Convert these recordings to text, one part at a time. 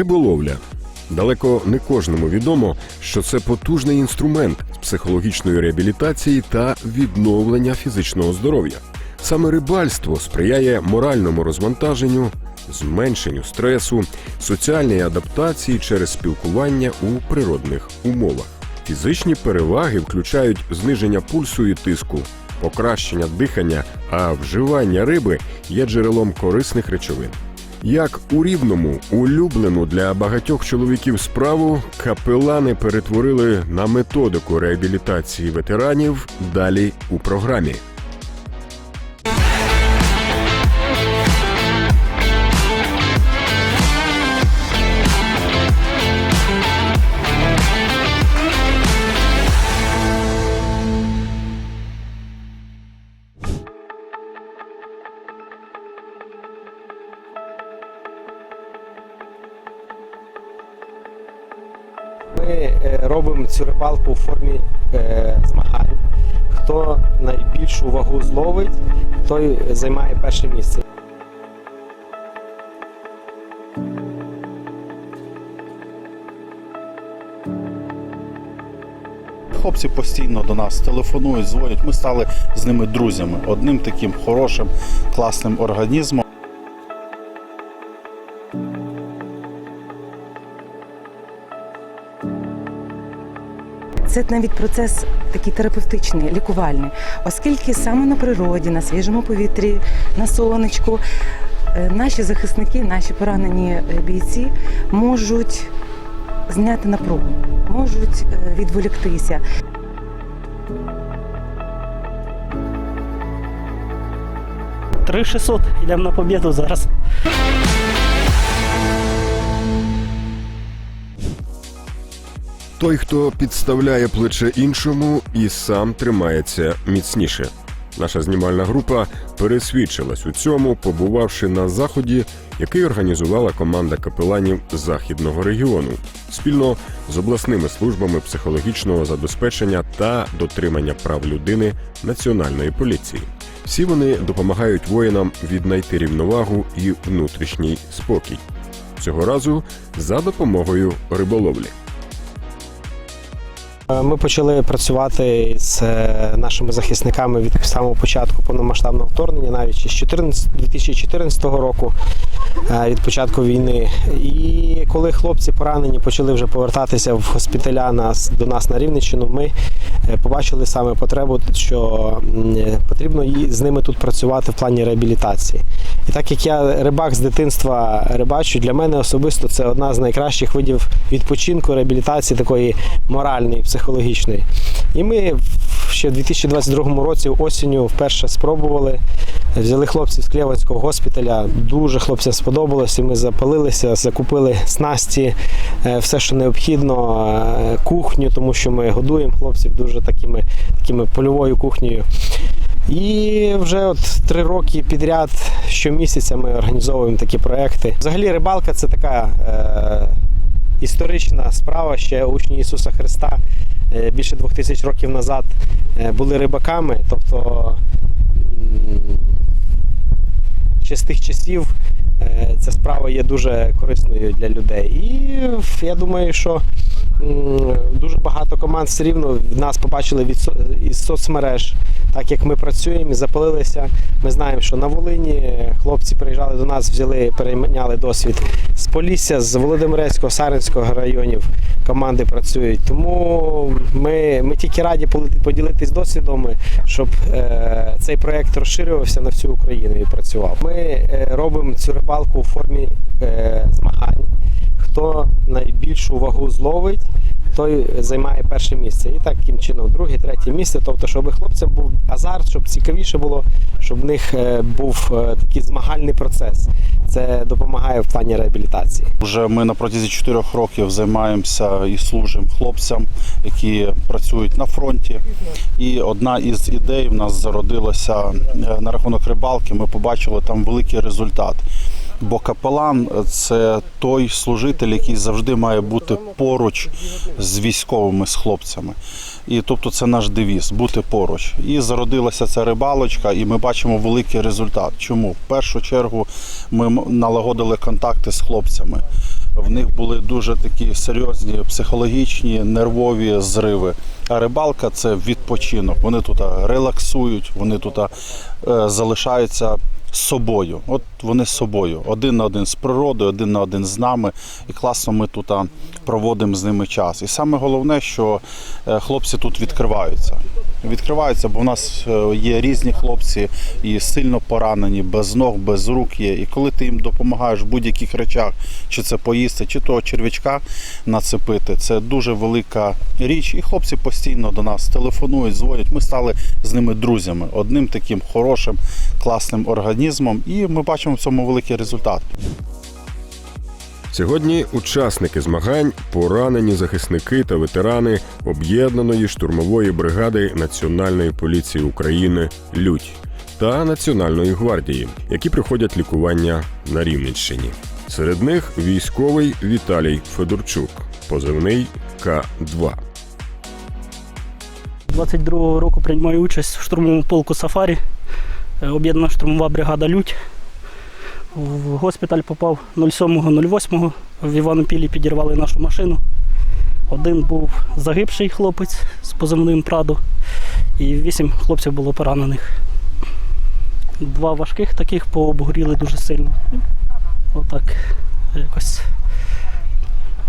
Риболовля. Далеко не кожному відомо, що це потужний інструмент з психологічної реабілітації та відновлення фізичного здоров'я. Саме рибальство сприяє моральному розвантаженню, зменшенню стресу, соціальній адаптації через спілкування у природних умовах. Фізичні переваги включають зниження пульсу і тиску, покращення дихання, а вживання риби є джерелом корисних речовин. Як у рівному улюблену для багатьох чоловіків справу капелани перетворили на методику реабілітації ветеранів далі у програмі. Цю рибалку у формі е, змагань. Хто найбільшу вагу зловить, той займає перше місце. Хлопці постійно до нас телефонують, дзвонять. Ми стали з ними друзями, одним таким хорошим, класним організмом. Це навіть процес такий терапевтичний, лікувальний, оскільки саме на природі, на свіжому повітрі, на сонечку е, наші захисники, наші поранені е, бійці можуть зняти напругу, можуть е, відволіктися. Три 600, йдемо на побіду зараз. Той, хто підставляє плече іншому, і сам тримається міцніше. Наша знімальна група пересвідчилась у цьому, побувавши на заході, який організувала команда капеланів західного регіону спільно з обласними службами психологічного забезпечення та дотримання прав людини Національної поліції. Всі вони допомагають воїнам віднайти рівновагу і внутрішній спокій. Цього разу за допомогою риболовлі. Е, Ми почали працювати з е, нашими захисниками від самого початку повномасштабного вторгнення, навіть ще з 14 2014 року, е, від початку війни. І коли хлопці поранені почали вже повертатися в госпіталя нас до нас на Рівненщину, ми побачили саме потребу, що потрібно з ними тут працювати в плані реабілітації. Так як я рибак з дитинства рибачу, для мене особисто це одна з найкращих видів відпочинку, реабілітації такої моральної, психологічної. І ми ще в 2022 році осінню вперше спробували. Взяли хлопців з Клєванського госпіталя. Дуже хлопцям сподобалось, і ми запалилися, закупили снасті, е, все, що необхідно, е, кухню, тому що ми годуємо хлопців дуже такими, такими польовою кухнею. І вже от три роки підряд щомісяця ми організовуємо такі проекти. Взагалі, рибалка це така е, історична справа. Ще учні Ісуса Христа е, більше двох тисяч років назад е, були рибаками. Тобто ще з тих часів ця справа є дуже корисною для людей. І я думаю, що дуже багато команд все рівно нас побачили від із соцмереж, так як ми працюємо запалилися. Ми знаємо, що на Волині хлопці приїжджали до нас, взяли, перейняли досвід з Полісся, з Володимирецького, Саринського районів команди працюють. Тому ми, ми тільки раді поділитись досвідом, щоб е, цей проект розширювався на всю Україну і працював. Ми е, робимо цю рибалку у формі е, змагань. Хто найбільшу вагу зловить, той займає перше місце. І таким чином, друге, третє місце. Тобто, щоб хлопцям був азарт, щоб цікавіше було, щоб в них е, був е, такий змагальний процес. Це допомагає в плані реабілітації. Вже ми на протязі чотирьох років займаємося і служимо хлопцям, які працюють на фронті. І одна із ідей в нас зародилася е, на рахунок рибалки. Ми побачили там великий результат. Бо капелан це той служитель, який завжди має бути поруч з військовими, з хлопцями. І тобто це наш девіз бути поруч. І зародилася ця рибалочка, і ми бачимо великий результат. Чому? В першу чергу ми налагодили контакти з хлопцями. в них були дуже такі серйозні психологічні нервові зриви. А рибалка це відпочинок. Вони тут релаксують, вони тут е, залишаються собою. От вони з собою, один на один з природою, один на один з нами. І класно ми тут проводимо з ними час. І саме головне, що е, хлопці тут відкриваються. Відкриваються, бо в нас е, є різні хлопці і сильно поранені, без ног, без рук є. І коли ти їм допомагаєш в будь-яких речах, чи це поїсти, чи того черв'ячка нацепити, це дуже велика річ. І хлопці постійно до нас телефонують, дзвонять. Ми стали з ними друзями, одним таким хорошим, класним організмом, і ми бачимо в цьому великий результат. Сьогодні учасники змагань, поранені захисники та ветерани об'єднаної штурмової бригади Національної поліції України Людь та Національної гвардії, які проходять лікування на Рівненщині. Серед них військовий Віталій Федорчук, позивний К2. 22-го року приймаю участь в штурмовому полку Сафарі. Е, Об'єднана штурмова бригада Людь. В госпіталь попав 07-08 В Іванопілі підірвали нашу машину. Один був загибший хлопець з позивним Прадо, і вісім хлопців було поранених. Два важких таких пообгоріли дуже сильно. Отак якось.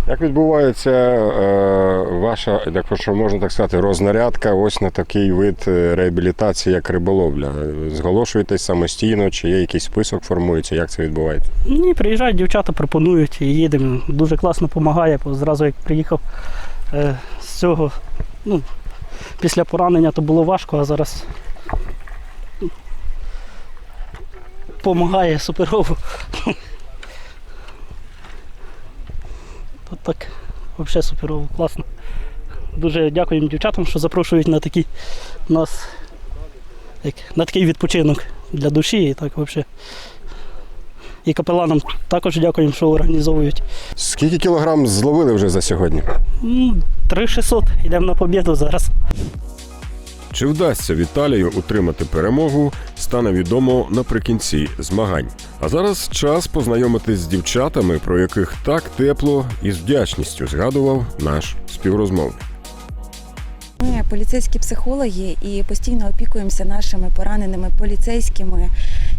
Як відбувається е, ваша, якщо можна так сказати, рознарядка ось на такий вид е, реабілітації, як риболовля? Зголошуєтесь самостійно, чи є якийсь список формується? Як це відбувається? Ні, приїжджають дівчата, пропонують і їдемо. Дуже класно допомагає. Зразу як приїхав е, з цього, ну, після поранення то було важко, а зараз допомагає суперово. То так, взагалі суперово, класно. Дуже дякуємо дівчатам, що запрошують на такі нас як, на такий відпочинок для душі і так взагалі. І капеланам також дякуємо, що організовують. Скільки кілограм зловили вже за сьогодні? М, 3600, йдемо на побіду зараз. Чи вдасться Віталію утримати перемогу, стане відомо наприкінці змагань. А зараз час познайомитись з дівчатами, про яких так тепло і з вдячністю згадував наш співрозмовник. Ми поліцейські психологи і постійно опікуємося нашими пораненими поліцейськими,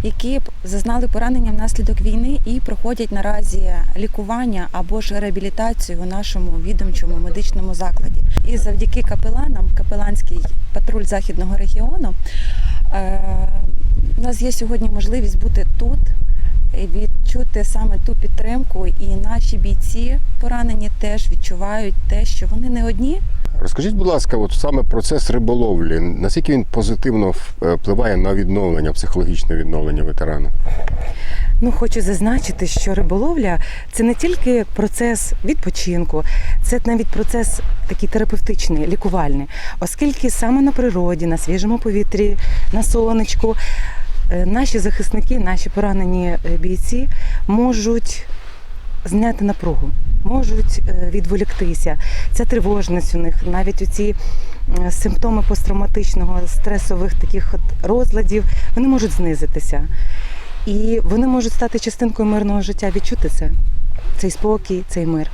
які зазнали поранення внаслідок війни і проходять наразі лікування або ж реабілітацію у нашому відомчому медичному закладі. І завдяки капеланам, капеланський патруль західного регіону, е, у нас є сьогодні можливість бути тут. Відчути саме ту підтримку, і наші бійці поранені теж відчувають те, що вони не одні, Розкажіть, будь ласка, от саме процес риболовлі, наскільки він позитивно е, впливає на відновлення, психологічне відновлення ветерана? Ну, хочу зазначити, що риболовля це не тільки процес відпочинку, це навіть процес такий терапевтичний, лікувальний, оскільки саме на природі, на свіжому повітрі, на сонечку наші захисники, наші поранені е, бійці можуть зняти напругу, можуть е, відволіктися. Ця тривожність у них, навіть оці е, симптоми посттравматичного стресових таких от розладів, вони можуть знизитися. І вони можуть стати частинкою мирного життя, відчути це, цей спокій, цей мир.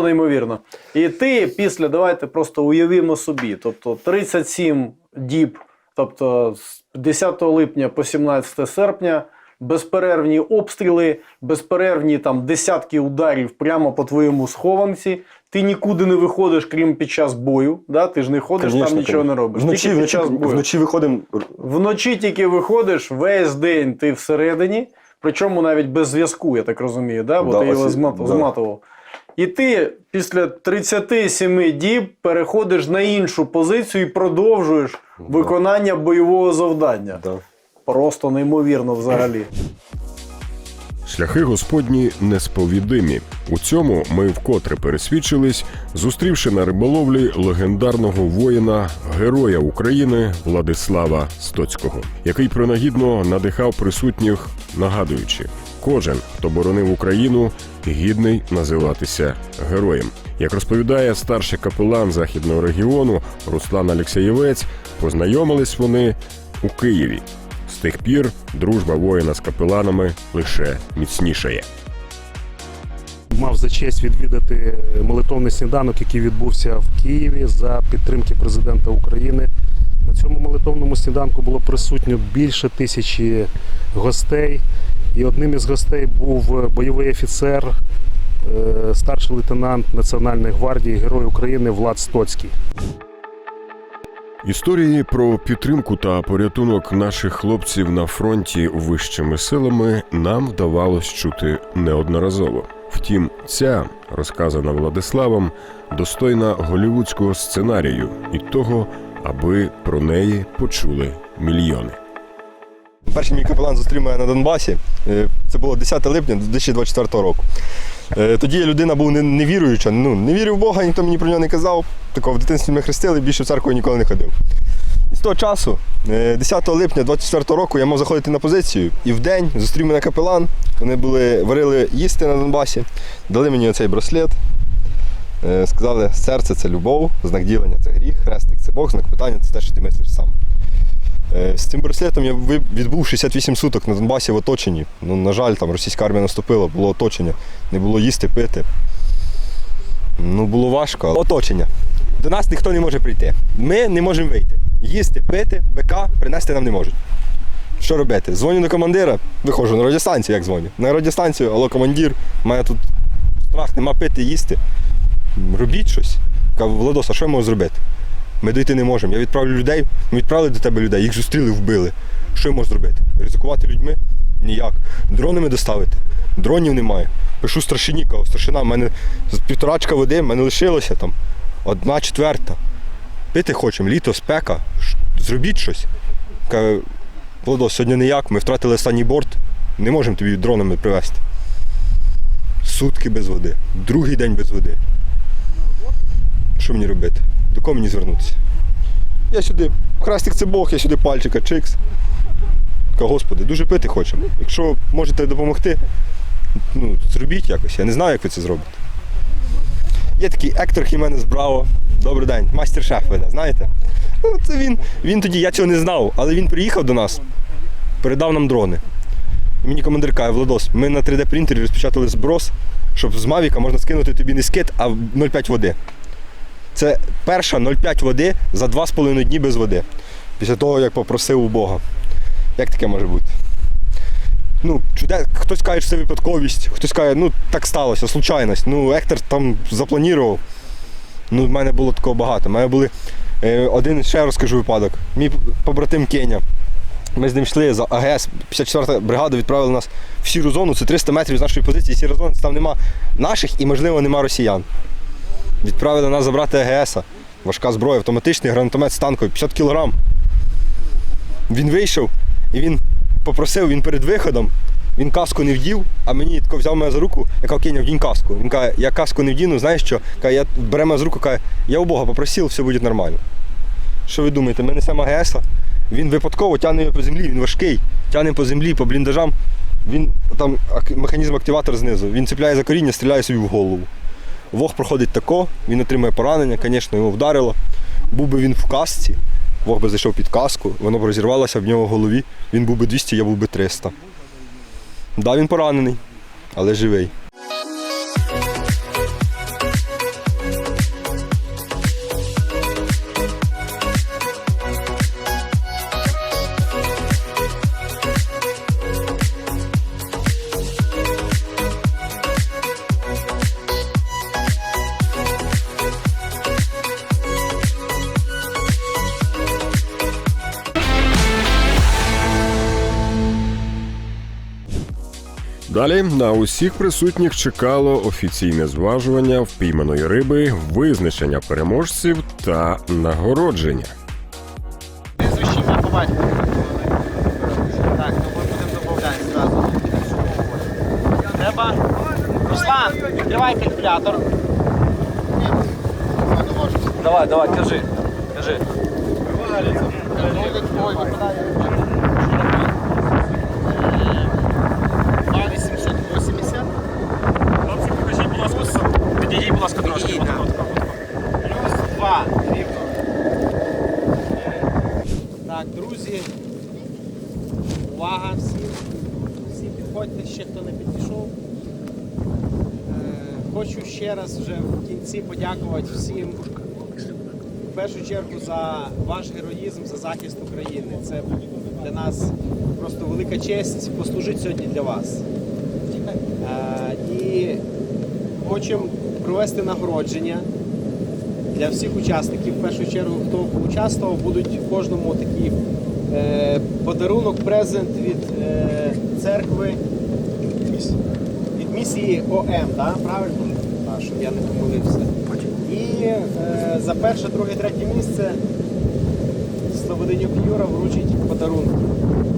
Просто неймовірно. І ти після, давайте просто уявімо собі, тобто 37 діб, тобто з 10 липня по 17 серпня, безперервні обстріли, безперервні там десятки ударів прямо по твоєму схованці. Ти нікуди не виходиш, крім під час бою. Да? Ти ж не ходиш, там нічого не робиш. Вночі, Тільки під час бою. вночі виходимо. Вночі тільки виходиш, весь день ти всередині, причому навіть без зв'язку, я так розумію, да? бо Да, ти його ось- змат... да. І ти після 37 діб переходиш на іншу позицію і продовжуєш виконання бойового завдання. Да. Просто неймовірно взагалі. Шляхи Господні несповідимі. У цьому ми вкотре пересвідчились, зустрівши на риболовлі легендарного воїна, героя України Владислава Стоцького, який принагідно надихав присутніх, нагадуючи, кожен, хто боронив Україну, гідний називатися героєм. Як розповідає старший капелан західного регіону Руслан Алексєєвець, познайомились вони у Києві. З тих пір дружба воїна з капеланами лише міцнішає. Мав за честь відвідати молитовний сніданок, який відбувся в Києві за підтримки президента України. На цьому молитовному сніданку було присутньо більше тисячі гостей. І одним із гостей був бойовий офіцер, е, старший лейтенант Національної гвардії, герой України Влад Стоцький. Історії про підтримку та порятунок наших хлопців на фронті вищими силами нам вдавалось чути неодноразово. Втім, ця, розказана Владиславом, достойна голівудського сценарію і того, аби про неї почули мільйони. Перший мій капелан зустрів мене на Донбасі. Е, Це було 10 липня 2024 року. Е, Тоді я людина був не- невіруюча, ну, не вірив в Бога, ніхто мені про нього не казав. Такого в дитинстві ми хрестили, більше в церкву ніколи не ходив. І з того часу, е, 10 липня 2024 року, я мав заходити на позицію, і в день зустрів мене капелан. Вони були, варили їсти на Донбасі, дали мені оцей браслет. Е, Сказали, серце це любов, знак ділення це гріх, хрестик це Бог, знак питання це те, що ти мислиш сам. Е, З цим браслетом я відбув 68 суток на Донбасі в оточенні. Ну, на жаль, там російська армія наступила, було оточення. Не було їсти, пити. Ну, було важко. Оточення. До нас ніхто не може прийти. Ми не можемо вийти. Їсти, пити, БК принести нам не можуть. Що робити? Дзвоню до командира, виходжу на радіостанцію, як дзвоню. На радіостанцію, алло, командир, мене тут страх, нема пити, їсти. Робіть щось. Кажу, Владос, що я можу зробити? Ми дойти не можемо. Я відправлю людей, ми відправили до тебе людей, їх зустріли, вбили. Що я можу зробити? Ризикувати людьми? Ніяк. Дронами доставити. Дронів немає. Пишу старшині, кажу, старшина, в мене півторачка води, в мене лишилося там одна четверта. Пити хочемо, літо, спека. Зробіть щось. Каже, Владос, сьогодні ніяк, ми втратили останній борт, не можемо тобі дронами привезти. Сутки без води, другий день без води. Що мені робити? До кого мені звернутися? Я сюди, хрестик це Бог, я сюди пальчика, чикс. Кажу, Господи, дуже пити хочемо. Якщо можете допомогти, ну, зробіть якось. Я не знаю, як ви це зробите. Є такий Ектор Хіменес Браво. Добрий день, мастер-шеф веде, знаєте? Ну, це він, він тоді, я цього не знав, але він приїхав до нас, передав нам дрони. І мені командир каже, Владос, ми на 3D-принтері розпечатали зброс, щоб з Мавіка можна скинути тобі не скид, а 0,5 води. Це перша 0,5 води за 2,5 дні без води. Після того, як попросив у Бога. Як таке може бути? Ну. Хтось каже, що це випадковість, хтось каже, ну так сталося, случайність. Ну, Ектор там запланував. Ну, в мене було такого багато. У мене були е, один ще розкажу випадок. Мій побратим Кеня. Ми з ним йшли за АГС, 54-та бригада відправила нас в сіру зону, це 300 метрів з нашої позиції. Сіра зона, там нема наших і, можливо, нема росіян. Відправили нас забрати АГС. Важка зброя, автоматичний гранатомет з танкою, 50 кілограм. Він вийшов і він попросив, він перед виходом, він каску не вдів, а мені тако взяв мене за руку, я кажу, Кеня, вдінь каску. Він каже, я каску не вдіну, знаєш що? Каже, я бере мене за руку, каже, я у Бога попросив, все буде нормально. Що ви думаєте, ми несемо АГС, він випадково тягне по землі, він важкий, тягне по землі, по бліндажам. Він там механізм активатор знизу, він цепляє за коріння, стріляє собі в голову. Вог проходить тако, він отримує поранення, звісно, його вдарило. Був би він в касці, Вог би зайшов під каску, воно б розірвалося в нього в голові. Він був би 200, я був би 300. Да, він поранений, але живий. Далі на усіх присутніх чекало офіційне зважування впійманої риби, визначення переможців та нагородження. Так, то ми будемо домовляти зразу. Треба. Руслан, відкривай калькулятор. Давай, давай, кажи. Кажи. Ой, випадає. 2880. Хлопці, покажіть, будь ласка, підійдіть, будь ласка, трошки. Підійдіть. Плюс 2 рівно. Так, друзі. Увага всі. Всі підходьте, ще хто не підійшов. Е, Хочу ще раз вже в кінці подякувати всім. В першу чергу за ваш героїзм, за захист України. Це для нас просто велика честь послужити сьогодні для вас. Е, І хочемо провести нагородження для всіх учасників. В першу чергу, хто участвував, будуть в кожному такий е, подарунок, презент від е, церкви від місії ОМ, да? правильно? Так, щоб я не помилився. І е, за перше, друге, третє місце Слободенюк Юра вручить подарунок.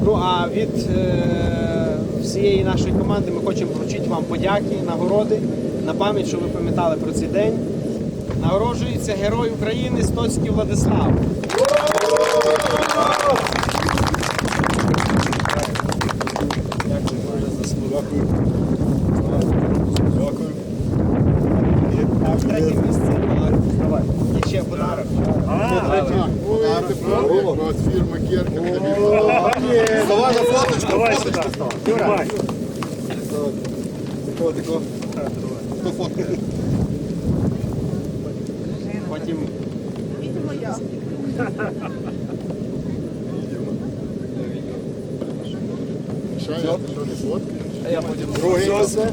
Ну а від е, всієї нашої команди ми хочемо вручити вам подяки, нагороди на пам'ять, що ви пам'ятали про цей день. Нагороджується Герой України Стоцький Владислав. Дякую за заслугу. Так, третє місце. Давай. Є ще подарок. Давай на фоточку. Давай сюди. Давай. Хто фоткає? Потім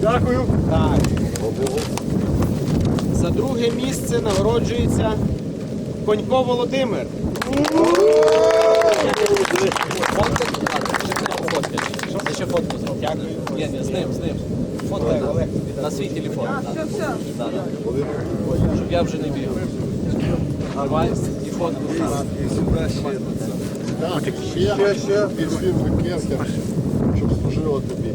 Дякую. так. За друге місце нагороджується Конько Володимир. Ще фотку зробимо. Дякую. Ні, ні, з ним, з ним. Фото Олег тобі На свій телефон. Все, все. Щоб я вже не бігав. Давай, і фотку. Ще, ще. Підфірми кескер, щоб служило тобі.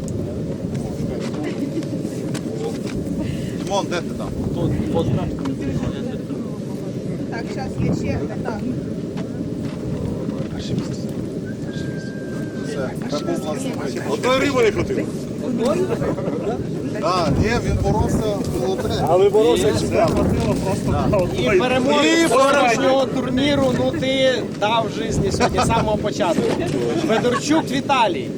Димон, де ти там? Тут фотку. Так, зараз є ще. Так. Одної риби не хватило. Так, ні, він боровся золоте. Але боровся І переможець сьогоднішнього турніру, ну ти дав житті сьогодні з самого початку. Федорчук Віталій.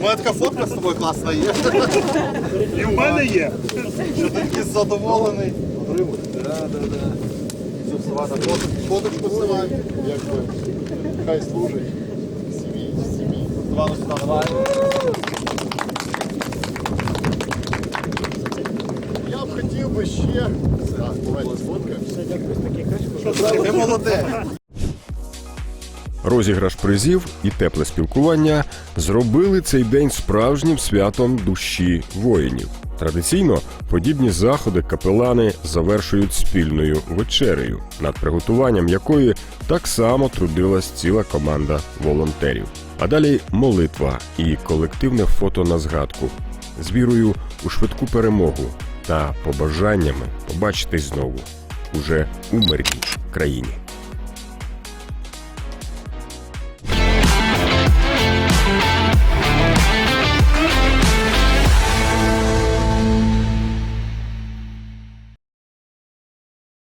У мене така фотка з тобою класна є. І в мене є. Що ти такий задоволений. Отримуй. Да, да, да. Фоточку снимай. Якби. Хай служить. Сім'ї, сім'ї. Давай, давай. Я б хотів би ще. Так, давайте сфоткаємося. Ти молодець. Розіграш призів і тепле спілкування зробили цей день справжнім святом душі воїнів. Традиційно подібні заходи капелани завершують спільною вечерею, над приготуванням якої так само трудилась ціла команда волонтерів. А далі молитва і колективне фото на згадку з вірою у швидку перемогу та побажаннями побачитись знову уже у мирній країні.